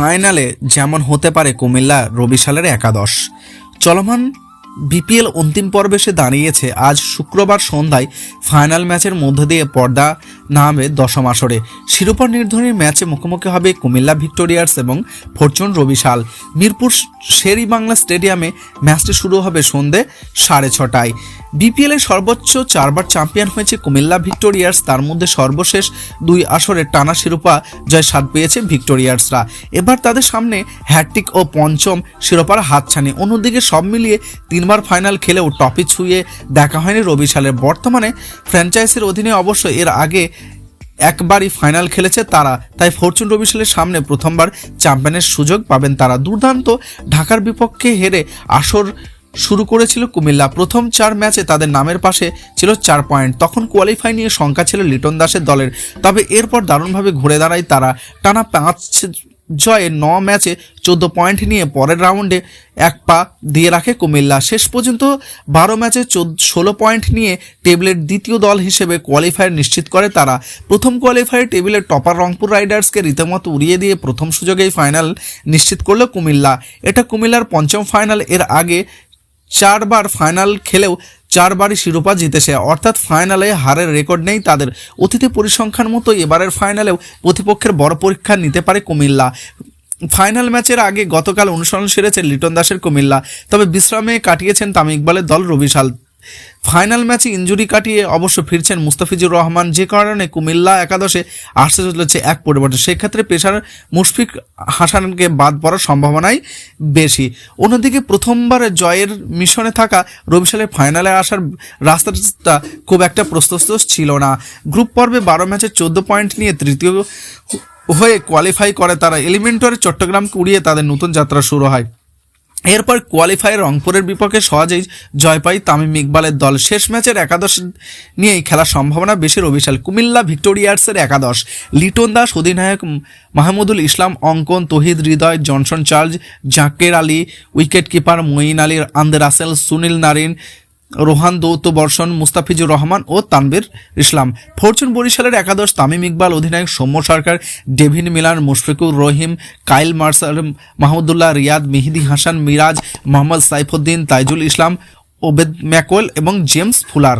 ফাইনালে যেমন হতে পারে কুমিল্লা রবিশালের একাদশ। চলমান বিপিএল অন্তিম পর্বে সে দাঁড়িয়েছে। আজ শুক্রবার সন্ধ্যায় ফাইনাল ম্যাচের মধ্যে দিয়ে পর্দা নামবে দশম আসরে। শিরোপা নির্ধারণী ম্যাচে মুখোমুখি হবে কুমিল্লা ভিক্টোরিয়ার্স এবং ফরচুন রবিশাল। মিরপুর শেরি বাংলা স্টেডিয়ামে ম্যাচটি শুরু হবে সন্ধে সাড়ে ছটায়। বিপিএল সর্বোচ্চ চারবার চ্যাম্পিয়ন হয়েছে কুমিল্লা ভিক্টোরিয়ার্স। তার মধ্যে সর্বশেষ দুই আসরে টানা শিরোপা জয় স্বাদ পেয়েছে ভিক্টোরিয়ার্সরা। এবার তাদের সামনে হ্যাট্রিক ও পঞ্চম শিরোপার হাতছানি। অন্যদিকে সব মিলিয়ে তিনবার ফাইনাল খেলেও টপি ছুঁয়ে দেখা হয়নি রবিশালের। বর্তমানে ফ্র্যাঞ্চাইজির অধীনে অবশ্য এর আগে একবারই ফাইনাল খেলেছে তারা। তাই ফরচুন রবিশালের সামনে প্রথমবার চ্যাম্পিয়নের সুযোগ পাবেন তারা। দুর্দান্ত ঢাকার বিপক্ষে হেরে আসর শুরু করেছিল কুমিল্লা। প্রথম চার ম্যাচে তাদের নামের পাশে ছিল চার পয়েন্ট। তখন কোয়ালিফাই নিয়ে শঙ্কা ছিল লিটন দাসের দলের। তবে এরপর দারুণভাবে ঘুরে দাঁড়ায় তারা। টানা পাঁচ জয়ে ন ম্যাচে চোদ্দ পয়েন্ট নিয়ে পরের রাউন্ডে এক পা দিয়ে রাখে কুমিল্লা। শেষ পর্যন্ত বারো ম্যাচে চোদ্দ ষোলো পয়েন্ট নিয়ে টেবিলের দ্বিতীয় দল হিসেবে কোয়ালিফায়ার নিশ্চিত করে তারা। প্রথম কোয়ালিফায়ার টেবিলের টপার রংপুর রাইডার্সকে রীতিমতো উড়িয়ে দিয়ে প্রথম সুযোগেই ফাইনাল নিশ্চিত করল কুমিল্লা। এটা কুমিল্লার পঞ্চম ফাইনাল। এর আগে চারবার ফাইনাল খেলেও চারবারই শিরোপা জিতেছে। অর্থাৎ ফাইনালে হারের রেকর্ড নেই তাদের। অতিথি পরিসংখ্যান মতো এবারের ফাইনালেও প্রতিপক্ষের বড় পরীক্ষা নিতে পারে কুমিল্লা। ফাইনাল ম্যাচের আগে গতকাল অনুসরণ সেরেছে লিটন দাসের কুমিল্লা। তবে বিশ্রামে কাটিয়েছেন তামিকবালের দল রবিশাল। ফাইনাল ম্যাচে ইঞ্জুরি কাটিয়ে অবশ্য ফিরছেন মুস্তাফিজুর রহমান। যে কারণে কুমিল্লা একাদশে আসতে চলেছে এক পরিবর্তন সেক্ষেত্রে পেশার মুশফিক হাসানকে বাদ পড়ার সম্ভাবনাই বেশি। অন্যদিকে প্রথমবার জয়ের মিশনে থাকা রবিশালের ফাইনালে আসার রাস্তাটা খুব একটা প্রস্তুত ছিল না। গ্রুপ পর্বে বারো ম্যাচে চোদ্দ পয়েন্ট নিয়ে তৃতীয় হয়ে কোয়ালিফাই করে তারা। এলিমেন্টরে চট্টগ্রামকে উড়িয়ে তাদের নতুন যাত্রা শুরু হয়। এরপর কোয়ালিফায়ার রংপুরের বিপক্ষে সহজেই জয় পায় তামিম ইকবালের দল। শেষ ম্যাচের একাদশ নিয়েই খেলার সম্ভাবনা বেশি রবিশাল কুমিল্লা ভিক্টোরিয়ার্সের একাদশ। লিটন দাস, অধিনায়ক Mahmudul Islam, Ankon, Tohid, Hridoy, Johnson Charles Jaker Ali wicket keeper Moin Ali Andre Russell Sunil Narine Rohanat Doullah, Borshon, Mustafizur Rahman ও তানবির ইসলাম। ফরচুন বরিশালের একাদশ তামিম ইকবাল, অধিনায়ক Soumya Sarkar Dawid Malan, Mushfiqur Rahim, Kyle Mayers Mahmudullah, Riyad Mehidy Hasan, Miraz Mohammad Saifuddin, Taijul Islam, Obed McCoy এবং James fuller.